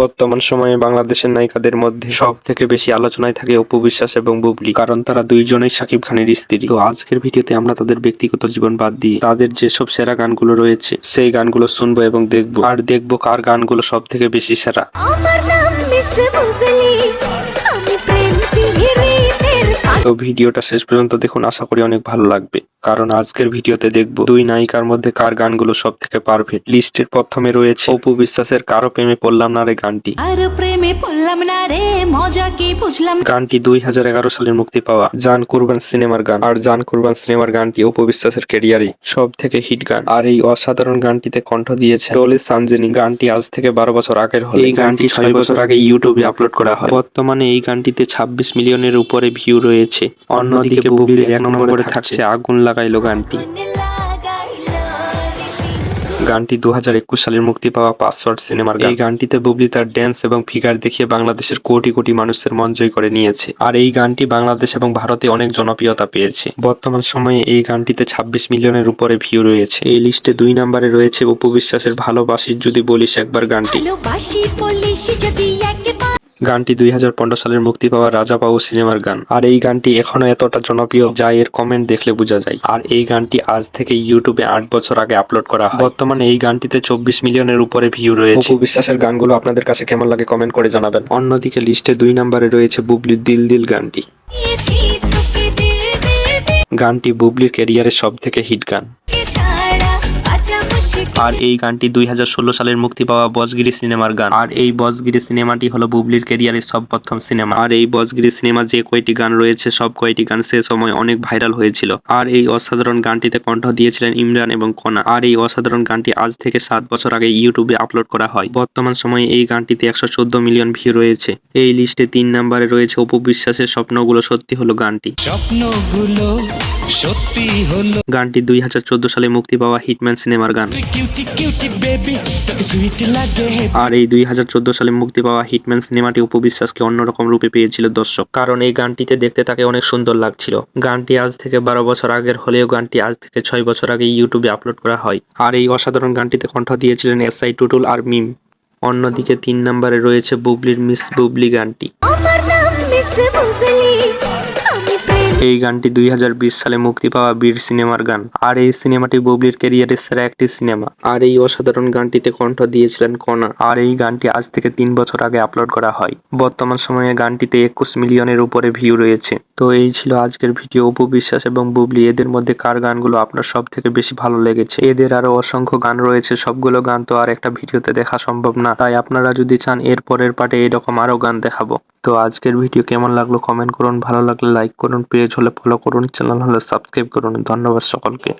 বর্তমান সময়ে বাংলাদেশের নায়িকাদের মধ্যে সব থেকে বেশি আলোচনায় থাকে অপু বিশ্বাস এবং বুবলি কারণ তারা দুইজনেই সাকিব খানের স্ত্রী। তো আজকের ভিডিওতে আমরা তাদের ব্যক্তিগত জীবন বাদ দিয়ে তাদের যেসব সেরা গানগুলো রয়েছে সেই গানগুলো শুনব এবং দেখব। আর দেখব কার গানগুলো সব থেকে বেশি সেরা। তো ভিডিওটা শেষ পর্যন্ত দেখুন আশা করি অনেক ভালো লাগবে। কারণ আজকের ভিডিওতে দেখব দুই নায়িকার মধ্যে কার গানগুলো সব থেকে পারফেক্ট লিস্টের প্রথমে রয়েছে অপু বিশ্বাসের কারও প্রেমে পড়লাম না রে গানটি। আর প্রেমে পড়লাম না রে মজা কি বুঝলাম? গানটি দুই হাজার এগারো সালে মুক্তি পাওয়া জান কুরবান সিনেমার গান। আর জান কুরবান সিনেমার গানটি উপবিশ্বাসের ক্যারিয়ারে সব থেকে হিট গান। আর এই অসাধারণ গানটিতে কণ্ঠ দিয়েছে ডলি সানজেনি। গানটি আজ থেকে বারো বছর আগের হল। এই গানটি ছয় বছর আগে ইউটিউবে আপলোড করা হয়। বর্তমানে এই গানটিতে ছাব্বিশ মিলিয়নের উপরে ভিউ রয়েছে। অন্যদিকে বুবলির এক নম্বরে থাকছে আগুন লাগাইলো গানটি। গানটি দু হাজার একুশ সালের মুক্তি পাওয়া পাসওয়ার্ড সিনেমার এই গানটিতে বুবলি তার ড্যান্স এবং ফিগার দেখিয়ে বাংলাদেশের কোটি কোটি মানুষের মন জয় করে নিয়েছে। আর এই গানটি বাংলাদেশ এবং ভারতে অনেক জনপ্রিয়তা পেয়েছে। বর্তমান সময়ে এই গানটিতে ছাব্বিশ মিলিয়নের উপরে ভিউ রয়েছে। এই লিস্টে দুই নম্বরে রয়েছে অপু বিশ্বাসের যদি বলিস একবার গানটি। গানটি দুই হাজার পনেরো সালের মুক্তি পাওয়া রাজা বাবু সিনেমার গান। আর এই গানটি এখনও এতটা জনপ্রিয় যা এর কমেন্ট দেখলে বোঝা যায়। আর এই গানটি আজ থেকে ইউটিউবে আট বছর আগে আপলোড করা হয়। বর্তমানে এই গানটিতে চব্বিশ মিলিয়নের উপরে ভিউ রয়েছে। অপু বিশ্বাসের গানগুলো আপনাদের কাছে কেমন লাগে কমেন্ট করে জানাবেন। অন্যদিকে লিস্টে দুই নম্বরে রয়েছে বুবলির দিল দিল গানটি। গানটি বুবলির ক্যারিয়ারের সব থেকে হিট গান আর এই গানটি দুই হাজার ষোলো সালের মুক্তি পাওয়া বসগিরি সিনেমার গান। আর এই বসগিরি সিনেমাটি হলো বুবলির কেরিয়ারের সব প্রথম সিনেমা। আর এই বসগিরি সিনেমা যে কয়টি গান রয়েছে, সব কয়টি গান সে সময় অনেক ভাইরাল হয়েছিল। আর এই অসাধারণ গানটিতে কণ্ঠ দিয়েছিলেন ইমরান এবং কনা। আর এই অসাধারণ গানটি আজ থেকে সাত বছর আগে ইউটিউবে আপলোড করা হয়। বর্তমান সময়ে এই গানটিতে একশো চোদ্দ মিলিয়ন ভিউ রয়েছে। এই লিস্টে তিন নম্বরে রয়েছে অপু বিশ্বাসের স্বপ্নগুলো সত্যি হলো গানটি। স্বপ্নগুলো সত্যি হলো। গানটি দুই হাজার চোদ্দ সালে মুক্তি পাওয়া হিটম্যান সিনেমার গান। আর এই দুই হাজার চোদ্দ সালে মুক্তি পাওয়া হিটম্যান সিনেমাটি উপবিশ্বাসকে অন্যরকম রূপে পেয়েছিল দর্শক। কারণ এই গানটিতে দেখতে তাকে অনেক সুন্দর লাগছিল। গানটি আজ থেকে বারো বছর আগের হলেও গানটি আজ থেকে ছয় বছর আগে ইউটিউবে আপলোড করা হয়। আর এই অসাধারণ গানটিতে কণ্ঠ দিয়েছিলেন এস আই টুটুল আর মিম। অন্যদিকে তিন নম্বরে রয়েছে বুবলির মিস বুবলি গানটি। আমার নাম মিস বুবলি। এই গানটি দুই হাজার বিশ সালে মুক্তি পাওয়া বীর সিনেমার গান। আর এই সিনেমাটি বুবলির ক্যারিয়ারের সেরা একটি সিনেমা। আর এই অসাধারণ গানটিতে কণ্ঠ দিয়েছিলেন কণা আর এই গানটি আজ থেকে তিন বছর আগে আপলোড করা হয়। বর্তমান সময়ে গানটিতে একুশ মিলিয়নের উপরে ভিউ রয়েছে। তো এই ছিল আজকের ভিডিও। অপু বিশ্বাস এবং বুবলি এদের মধ্যে কার গানগুলো আপনার সব থেকে বেশি ভালো লেগেছে? এদের আরও অসংখ্য গান রয়েছে। সবগুলো গান তো আর একটা ভিডিওতে দেখা সম্ভব না। তাই আপনারা যদি চান এর পরের পার্টে এরকম আরও গান দেখাবো। তো আজকের ভিডিও কেমন লাগল কমেন্ট করুন। ভালো লাগলে লাইক করুন পেজ হলে ফলো করুন চ্যানেল হলে সাবস্ক্রাইব করুন। ধন্যবাদ সকলকে।